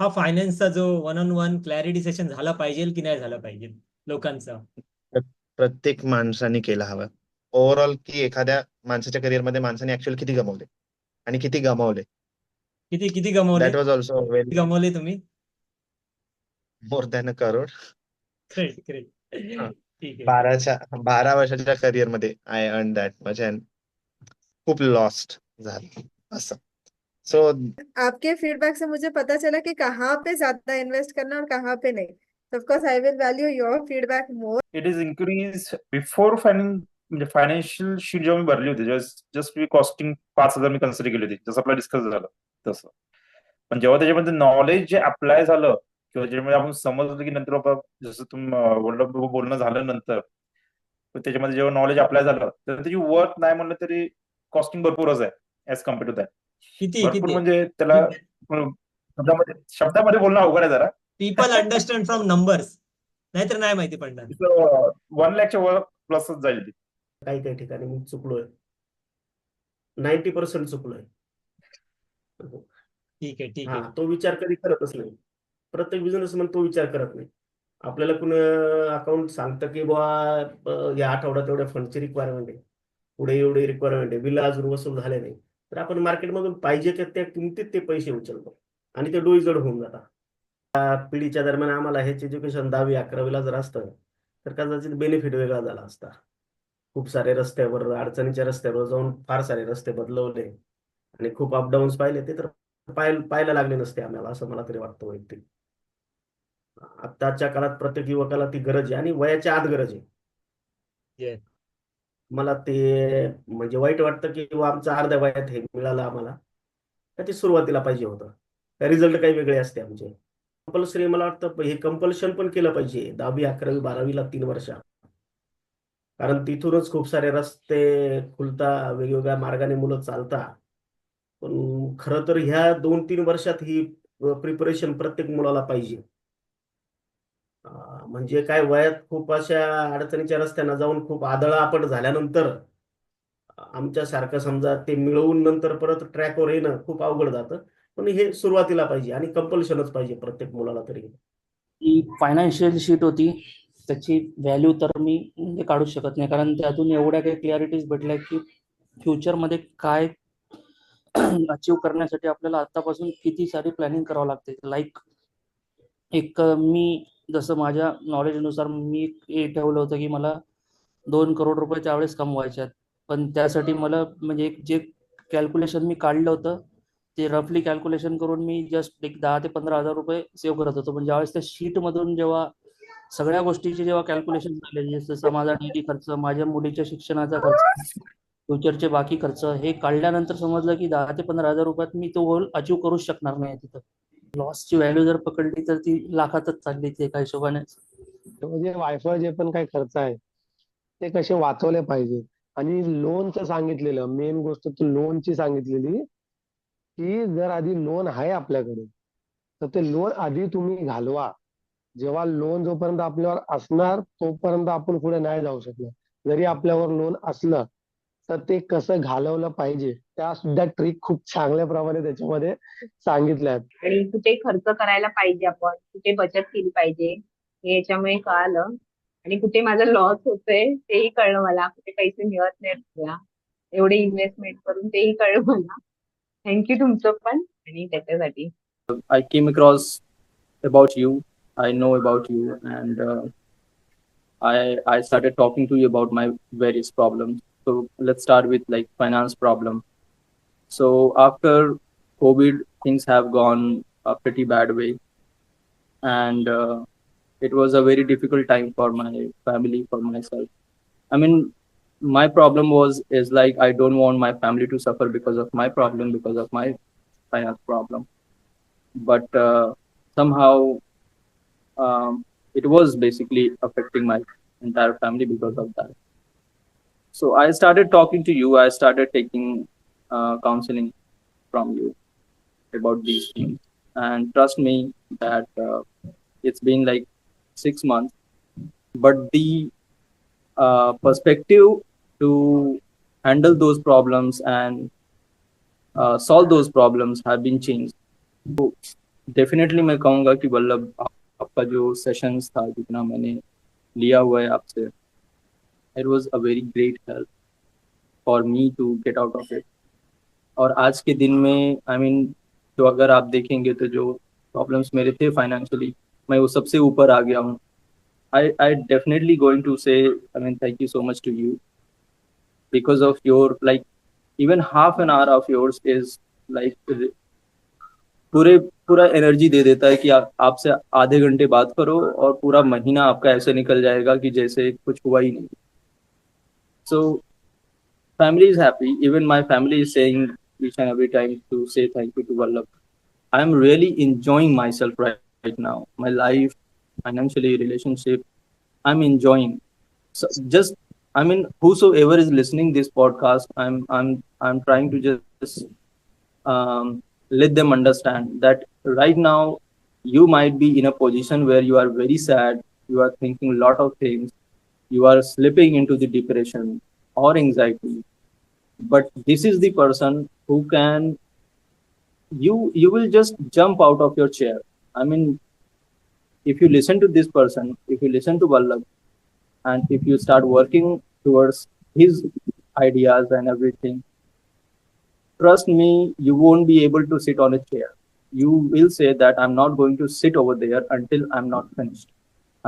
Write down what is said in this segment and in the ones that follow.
हा फायनान्सचा जो one on one clarity session झाला पाहिजे की नाही झाला पाहिजे लोकांचा? प्रत्येक माणसाने केला हवा. ओव्हरऑल की एखाद्या माणसाच्या career मध्ये माणसाने ऍक्च्युअली किती गमावले? आणि किती गमावले? किती किती गमावले? दॅट वॉज ऑल्सो व्हेरी गमावले तुम्ही? मोर दॅन अ करोड हा. बाराच्या बारा वर्षाच्या career मध्ये I earn that much and खूप लॉस्ट झालं. असं. सो आपके फीडबैक से मुझे पता चला कि कहाँ पे ज्यादा इन्वेस्ट करना और कहाँ पे नहीं। So of course I will value your feedback more. It is increase before finance म्हणजे फायनान्शियल शीट जेव्हा मी भरली होती जस्ट जस्ट मी कॉस्टिंग पाच हजार मी कन्सिडर केली होती जसं आपलं डिस्कस झालं तसं. पण जेव्हा त्याच्यामध्ये नॉलेज जे अप्लाय झालं किंवा ज्याच्यामध्ये आपण समजलं की नंतर बाबा जसं तुम्ही बोलणं बोलणं झालं नंतर तर त्याच्यामध्ये जेव्हा नॉलेज अप्लाय झालं तर त्याची वर्थ नाही म्हणलं तरी कॉस्टिंग भरपूरच आहे ॲज कंपेअर टू दॅट किती भरपूर किती म्हणजे त्याला शब्दामध्ये शब्दामध्ये बोलणं अवघड आहे जरा. पीपल अंडरस्टँड फ्रॉम नंबर्स नाहीतर नाही माहिती पडणार. वन लॅकच्या वर प्लसच जाईल ती. काही काही ठिकाणी मी चुकलोय. Ninety percent चुकलोय. ठीक आहे ठीक हा आहे. तो विचार कधी करतच नाही. प्रत्येक बिझनेसमॅन तो विचार करत नाही. आपल्याला कुणी अकाउंट सांगतं की बुवा या आठवड्यात एवढ्या फंडची रिक्वायरमेंट आहे. पुढे एवढी रिक्वायरमेंट आहे. बिल अजून वसूल झाले नाही. तर आपण मार्केटमधून पाहिजे तर त्या किमतीत ते पैसे उचलतो. आणि ते डोईजड होऊन जातात. त्या पिढीच्या दरम्यान आम्हाला हेच एज्युकेशन दहावी अकरावीला जर असतं तर कदाचित बेनिफिट वेगळा झाला असता. खूप सारे रस्त्यावर अडचणीच्या रस्त्यावर जाऊन फार सारे रस्ते बदलवले. आणि खूप अपडाऊन्स पाहिले ते तर पाहायला लागले नसते आम्हाला असं मला तरी वाटतं वैयक्तिक. आत्ताच्या काळात प्रत्येक युवकाला ती गरज आहे आणि वयाच्या आत गरज आहे. मला ते म्हणजे वाईट वाटतं की बुवा आमचं अर्ध्या वयात हे मिळालं आम्हाला. तर ते सुरुवातीला पाहिजे होतं. रिझल्ट काही वेगळे असते आमचे. कंपल्सरी मला वाटतं हे कंपल्शन पण केलं पाहिजे. दहावी अकरावी बारावीला तीन वर्ष. कारण तिथूनच खूप सारे रस्ते खुलता वेगवेगळ्या मार्गाने मुलं चालता. पण खरं तर ह्या दोन तीन वर्षात ही प्रिपरेशन प्रत्येक मुलाला पाहिजे. म्हणजे काय वयात खूप अशा अडचणीच्या रस्त्यांना जाऊन खूप आदळआपट झाल्यानंतर आमच्यासारखं समजा ते मिळवून नंतर परत ट्रॅकवर येणं खूप अवघड जातं. पण हे सुरुवातीला पाहिजे आणि कंपल्शनच पाहिजे प्रत्येक मुलाला तरी. ही फायनान्शियल शीट होती त्याची व्हॅल्यू तर मी म्हणजे काढू शकत नाही. कारण त्यातून एवढ्या काही क्लिअरिटीज भेटल्या की फ्युचरमध्ये काय अचीव करण्यासाठी आपल्याला आतापासून किती सारी प्लॅनिंग करावं लागते. लाईक एक मी जसं माझ्या नॉलेजनुसार मी ठेवलं होतं की मला दोन करोड रुपये त्यावेळेस कमवायचे आहेत. पण त्यासाठी मला म्हणजे जे कॅल्क्युलेशन मी काढलं होतं ते रफली कॅल्क्युलेशन करून मी जस्ट एक दहा ते पंधरा हजार रुपये सेव्ह करत होतो. पण ज्यावेळेस त्या शीटमधून जेव्हा सगळ्या गोष्टीचे जेव्हा कॅल्क्युलेशन झाले जसं माझा डेली खर्च माझ्या मुलीच्या शिक्षणाचा खर्च फ्युचरचे बाकी खर्च हे काढल्यानंतर समजलं की दहा ते पंधरा हजार रुपयात मी तो गोल अचीव करूच शकणार नाही तिथं. लॉसची व्हॅल्यू जर पकडली तर ती लाखातच चालली ते एका हिशोबाने. म्हणजे वायफाय जे पण काही खर्च आहे ते कसे वाचवले पाहिजे? आणि लोनचं सांगितलेलं मेन गोष्ट तू लोनची सांगितलेली की जर आधी लोन आहे आपल्याकडे तर ते लोन आधी तुम्ही घालवा. जेव्हा लोन जोपर्यंत आपल्यावर असणार तोपर्यंत आपण पुढे नाही जाऊ शकणार. जरी आपल्यावर लोन असलं तर ते कसं घालवलं पाहिजे त्या सुद्धा ट्रिक खूप चांगल्या प्रमाणे त्याच्यामध्ये सांगितल्या आहेत. आणि कुठे खर्च करायला पाहिजे आपण कुठे बचत केली पाहिजे हे याच्यामुळे कळालं. आणि कुठे माझा लॉस होतोय तेही कळलं मला. कुठे पैसे मिळत नाहीत मला. एवढे इन्व्हेस्टमेंट करून तेही कळलं मला. थँक्यू तुमचं पण आणि त्याच्यासाठी. I came across about you. I know about you, and uh, I I started talking to you about my various problems. So let's start with like finance problem. So after COVID, things have gone a pretty bad way, and uh, it was a very difficult time for my family, for myself. I mean, my problem was is like I don't want my family to suffer because of my problem, because of my finance problem but uh, somehow um, it was basically affecting my entire family because of that So I started talking to you. I started taking uh, counseling from you about these things, and trust me that uh, it's been like six months, but the uh, perspective to handle those problems and uh, solve those problems have been changed. So definitely मैं कहूँगा कि वल्लभ आप- आपका जो sessions था जितना मैंने लिया हुआ है आपसे it was a very great help for me to get out of it और आज के दिन में आई I मीन mean, तो अगर आप देखेंगे तो जो प्रॉब्लम्स मेरे थे फाइनेंशियली मैं वो सबसे ऊपर आ गया हूँ। I I definitely going to say I mean thank you so much to you because of your like even half an hour of yours is like पूरे पूरा एनर्जी दे देता है कि आपसे आधे घंटे बात करो और पूरा महीना आपका ऐसे निकल जाएगा कि जैसे कुछ हुआ ही नहीं। So family is happy. Even my family is saying each and every time to say thank you to Vallabh. I am really enjoying myself right, right now. My life financially relationship I'm enjoying. So just I mean, whosoever is listening this podcast, I'm I'm I'm trying to just um, let them understand that right now you might be in a position where you are very sad, you are thinking a lot of things, you are slipping into the depression or anxiety. But this is the person who can you you will just jump out of your chair. I mean, if you listen to this person, if you listen to Vallabh, and if you start working towards his ideas and everything trust me you won't be able to sit on a chair you will say that i'm not going to sit over there until i'm not finished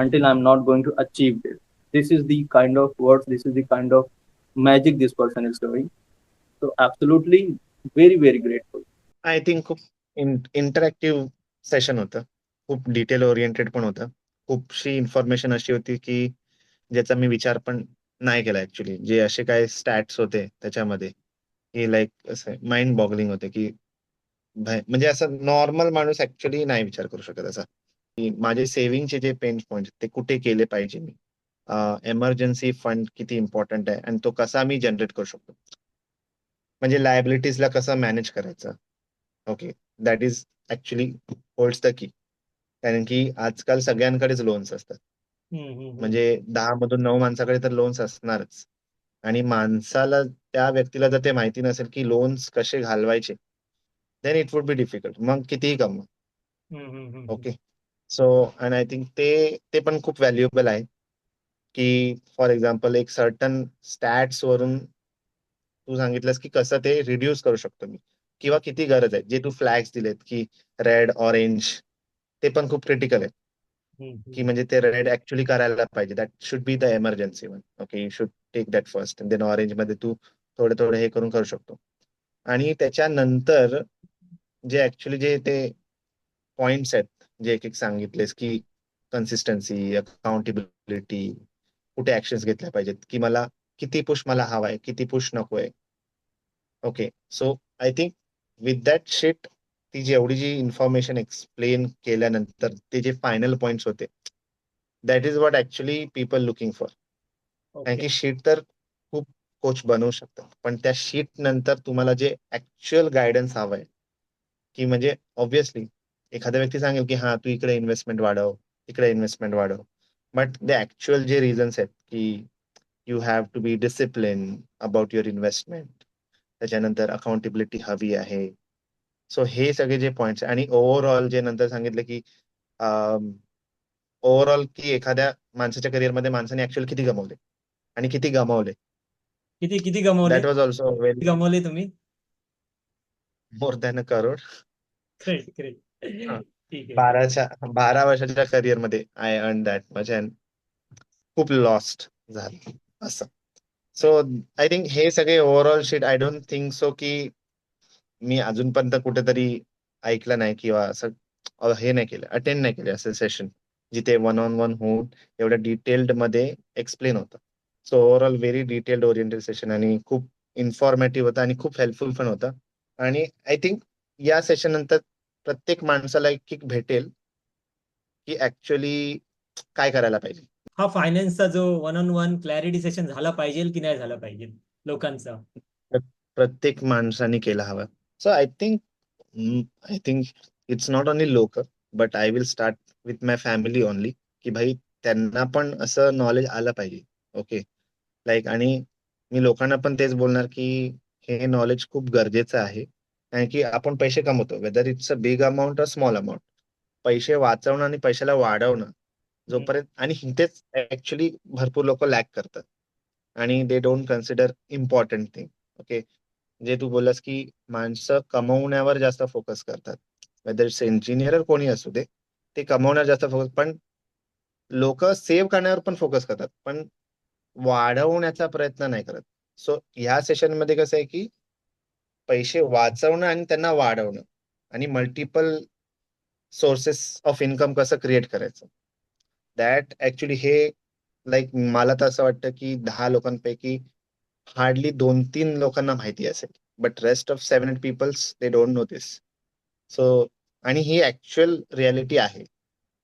until i'm not going to achieve this this is the kind of words this is the kind of magic this person is doing. So absolutely very very grateful. I think खूप interactive session होतं. खूप detail oriented पण होतं. खूपशी information अशी होती की ज्याचा मी विचार पण नाही केला ऍक्च्युली जे असे काय स्टॅट्स होते त्याच्यामध्ये. की लाईक असं माइंड बॉगलिंग होते की म्हणजे असं नॉर्मल माणूस ऍक्च्युली नाही विचार करू शकत असा. की माझे सेव्हिंगचे जे पेन पॉइंट ते कुठे केले पाहिजे मी? एमर्जन्सी फंड किती इम्पॉर्टंट आहे आणि तो कसा मी जनरेट करू शकतो? म्हणजे लायबिलिटीजला कसं मॅनेज करायचं? Okay that is actually holds the key कारण की आजकाल सगळ्यांकडेच लोन्स असतात. म्हणजे दहा मधून नऊ माणसाकडे तर लोन्स असणारच. आणि माणसाला त्या व्यक्तीला जर ते माहिती नसेल की लोन्स कसे घालवायचे then it would be difficult मग कितीही कमवा. हम्म. Okay so and I think ते ते पण खूप व्हॅल्युएबल आहे. की फॉर एक्झाम्पल एक सर्टन स्टॅट्स वरून तू सांगितलंस की कसं ते रिड्यूस करू शकतो मी. किंवा किती गरज आहे. जे तू फ्लॅग्स दिलेत की रेड ऑरेंज ते पण खूप क्रिटिकल आहे की. म्हणजे ते रेड ऍक्च्युली करायला पाहिजे. That should be the emergency one okay you should take that first then ऑरेंजमध्ये तू थोडे थोडे हे करून करू शकतो. आणि त्याच्यानंतर जे ऍक्च्युली जे ते पॉइंट्स आहेत जे एक एक सांगितलेस की कन्सिस्टन्सी अकाउंटेबिलिटी कुठे ऍक्शन्स घेतल्या पाहिजेत? की मला किती पुश मला हवाय? किती पुश नकोय? Okay so I think with that sheet ती जेवढी जी इन्फॉर्मेशन एक्सप्लेन केल्यानंतर ते जे फायनल पॉइंट्स होते that is what actually people looking for कारण की शीट तर खूप कोच बनवू शकतात. पण त्या शीट नंतर तुम्हाला जे ऍक्च्युअल गायडन्स हवंय की म्हणजे ऑब्विसली एखादा व्यक्ती सांगेल की हा तू इकडे इन्व्हेस्टमेंट वाढव इकडे इन्व्हेस्टमेंट वाढव. बट द ऍक्च्युअल जे रिझन्स आहेत की you have to be discipline about your investment त्याच्यानंतर अकाउंटेबिलिटी हवी आहे. सो हे सगळे जे पॉइंट्स आणि ओव्हरऑल जे नंतर सांगितलं की ओव्हरऑल की एखाद्या माणसाच्या करिअरमध्ये माणसाने ऍक्च्युअली किती गमावले? आणि किती गमावले? किती किती गमावले? दॅट वॉज ऑल्सो किती गमावले तुम्ही? More than a crore great great. ठीक आहे. बाराच्या बारा वर्षाच्या करिअरमध्ये I earn that much and खूप लॉस्ट झालं असं. सो आय थिंक हे सगळे overall sheet I don't think so की मी अजूनपर्यंत कुठेतरी ऐकलं नाही किंवा असं हे नाही केलं अटेंड नाही केले असं सेशन जिथे वन ऑन वन होऊन एवढं डिटेल्डमध्ये एक्सप्लेन होतं. So overall very detailed oriented session आणि खूप इन्फॉर्मेटिव्ह होतं आणि खूप हेल्पफुल पण होतं. आणि आय थिंक या सेशन नंतर प्रत्येक माणसाला एक किक भेटेल की ऍक्च्युली काय करायला पाहिजे. हा फायनान्सचा जो one on one clarity session झाला पाहिजे की नाही झाला पाहिजे लोकांचा? प्रत्येक माणसाने केला हवा. So I think I think it's not only लोक but I will start with my family only की भाई त्यांना पण असं नॉलेज आलं पाहिजे ओके लाईक आणि मी लोकांना पण तेच बोलणार की हे नॉलेज खूप गरजेचं आहे. कारण की आपण पैसे कमवतो. Whether it's a big amount a small amount पैसे वाचवणं आणि पैशाला वाढवणं जोपर्यंत आणि इथेच ऍक्च्युली भरपूर लोक लॅक करतात. आणि they don't consider important thing okay जे तू बोललास की माणसं कमवण्यावर जास्त फोकस करतात. वेदर इट्स इंजिनियर कोणी असू दे ते कमवण्यावर जास्त फोकस पण लोक सेव्ह करण्यावर पण फोकस करतात. पण वाढवण्याचा प्रयत्न नाही करत. सो ह्या सेशनमध्ये कसं आहे की पैसे वाचवणं आणि त्यांना वाढवणं आणि मल्टिपल सोर्सेस ऑफ इन्कम कसं क्रिएट करायचं. दॅट ऍक्च्युली हे लाईक मला तर असं वाटतं की दहा लोकांपैकी हार्डली दोन तीन लोकांना माहिती असेल but rest of seven eight peoples they don't know this so आणि ही ऍक्च्युअल रियालिटी आहे.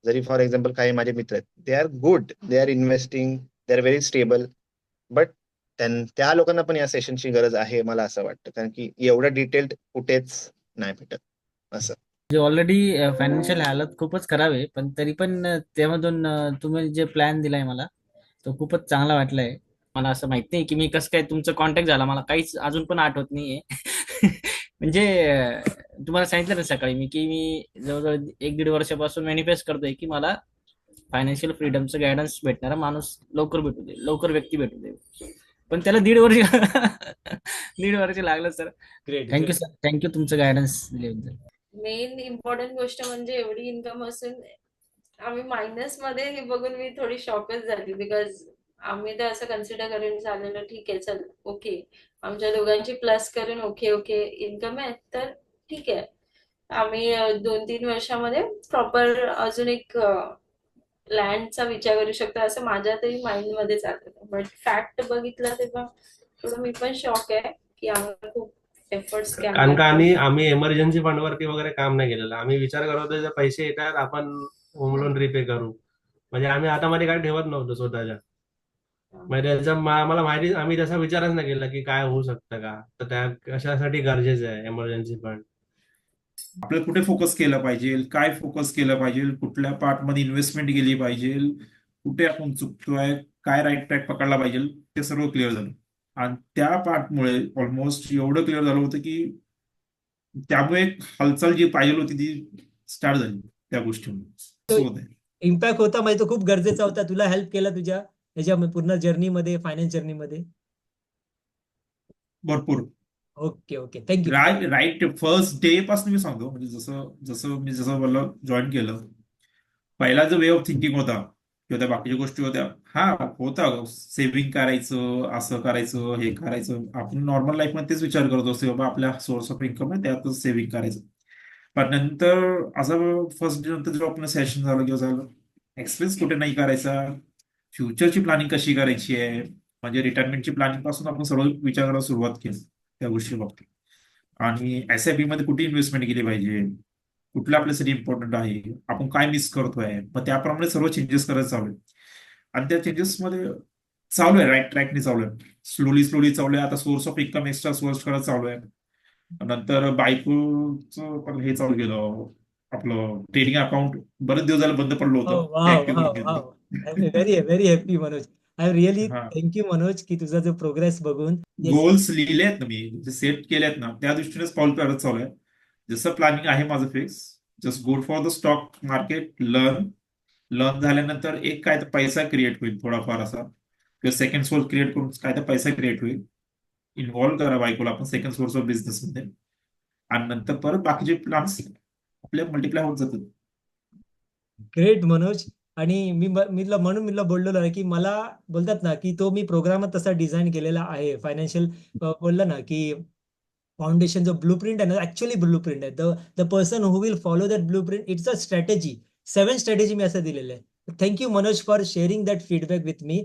जरी फॉर एक्झाम्पल काही माझे मित्र आहेत they are good they are investing they are very stable but त्या लोकांना पण या सेशनची गरज आहे मला असं वाटतं. कारण की एवढं डिटेल्ड कुठेच नाही भेटत. असं. जे ऑलरेडी फायनान्शियल हालत खूपच खराब आहे पण तरी पण त्यामधून तुम्ही जे प्लॅन दिलाय मला तो खूपच चांगला वाटलाय. मला असं माहीत नाही की मी कसं काय तुमचं कॉन्टॅक्ट झाला. मला काहीच अजून पण आठवत नाहीये. म्हणजे तुम्हाला सांगितलं ना सकाळी मी की मी जवळजवळ एक दीड वर्षापासून मॅनिफेस्ट करतोय की मला फायनान्शियल फ्रीडमचं गायडन्स भेटणारा माणूस लवकर भेटू दे लवकर व्यक्ती भेटू दे. पण त्याला दीड वर्ष दीड वर्ष लागलं sir great thank you sir thank you तुमचं गायडन्स दिल्याबद्दल. मेन इम्पॉर्टंट गोष्ट म्हणजे एवढी इन्कम असून आम्ही मायनसमध्ये हे बघून मी थोडी शॉकच झाली बिकॉज आम्ही तर असं कन्सिडर करून चाललेलं ठीक आहे चल ओके आमच्या दोघांची प्लस करून ओके ओके इन्कम आहे तर ठीक आहे. आम्ही दोन तीन वर्षामध्ये प्रॉपर अजून एक लँडचा विचार करू शकतो असं माझ्या तरी माइंडमध्ये चालतं. बट फॅक्ट बघितलं तेव्हा थोडं मी पण शॉक आहे की आम्हाला खूप एफर्ट्स कारण का आम्ही आम्ही एमर्जन्सी फंड वरती वगैरे काम नाही केलेलं. आम्ही विचार करत होतो पैसे येतात आपण होम लोन रिपे करू. म्हणजे आम्ही हातामध्ये काय ठेवत नव्हतो स्वतःच्या. म्हणजे त्याचा मला माहिती आम्ही तसा विचारच नाही केला की काय होऊ शकतं का? तर त्या कशासाठी गरजेचं आहे एमर्जन्सी फंड आपल्याला कुठे फोकस केलं पाहिजे? काय फोकस केलं पाहिजे? कुठल्या पार्टमध्ये इन्व्हेस्टमेंट केली पाहिजे? कुठे आपण चुकतोय? काय राईट ट्रॅक पकडला पाहिजे? ते सर्व क्लिअर झालं. आणि त्या पार्टमुळे ऑलमोस्ट एवढं क्लिअर झालं होतं की त्यामुळे एक हालचाल जी पाहिजे होती ती स्टार्ट झाली त्या गोष्टीमुळे. इम्पॅक्ट होता म्हणजे तो खूप गरजेचा होता. तुला हेल्प केला तुझ्या? ह्याच्या पूर्ण जर्नीमध्ये फायनान्स जर्नीमध्ये भरपूर. Okay okay thank you right right first day पासून मी सांगतो. म्हणजे जसं जसं मी जसं मला जॉईन केलं. पहिला जो वे ऑफ थिंकिंग होता किंवा त्या बाकीच्या गोष्टी होत्या हा होता सेव्हिंग करायचं असं करायचं हे करायचं. आपण नॉर्मल लाईफमध्ये तेच विचार करत असतो बाबा आपल्या सोर्स ऑफ इन्कम आहे त्यातच सेव्हिंग करायचं. पण नंतर असं फर्स्ट डे नंतर जेव्हा आपलं सेशन झालं किंवा झालं एक्सपेन्स कुठे नाही करायचा. फ्युचरची प्लॅनिंग कशी करायची आहे? म्हणजे रिटायरमेंटची प्लॅनिंगपासून आपण सर्व विचार करायला सुरुवात केली. त्या गोष्टी बाबतीत आणि एस आय पी मध्ये कुठे इन्व्हेस्टमेंट केली पाहिजे? कुठलं आपल्यासाठी इम्पॉर्टंट आहे? आपण काय मिस करतोय? मग त्याप्रमाणे सर्व चेंजेस करायला चालू आहे. आणि त्या चेंजेस मध्ये चालू आहे राईट ट्रॅकने चालू आहे. स्लोली स्लोली चालू आहे. आता source of income extra source करत चालू आहे. नंतर बायकोचं पण हे चालू केलं. आपलं ट्रेडिंग अकाउंट बरेच दिवस झालं बंद पडलं होतं. Very very happy Manoj. I really हा. थँक्यू मनोज की तुझा जो प्रोग्रेस बघून. गोल्स लिहिले आहेत ना मी जे सेट केले आहेत ना त्या दृष्टीनेच पाऊल करत चालू आहे. जसं प्लॅनिंग आहे माझं fix just good for the stock market learn learn झाल्यानंतर एक काय तर पैसा क्रिएट होईल थोडाफार असा. किंवा सेकंड सोर्स क्रिएट करून काय तर पैसा क्रिएट होईल. इन्व्हॉल्व करा बायकोला आपण सेकंड सोर्स ऑफ बिझनेस मध्ये. आणि नंतर परत बाकीचे प्लॅन्स आपले मल्टिप्लाय होत जातात. ग्रेट मनोज आणि मी मी म्हणून मी बोललो बोललेलो आहे की मला बोलतात ना की तो मी प्रोग्राम तसा डिझाईन केलेला आहे. फायनान्शियल बोललं ना की फाउंडेशन जो ब्लू प्रिंट आहे ना ऍक्च्युअली ब्लू प्रिंट आहे. The the person who will follow that blueprint it's a strategy seven strategy मी असं दिलेलं आहे. Thank you Manoj for sharing that feedback with me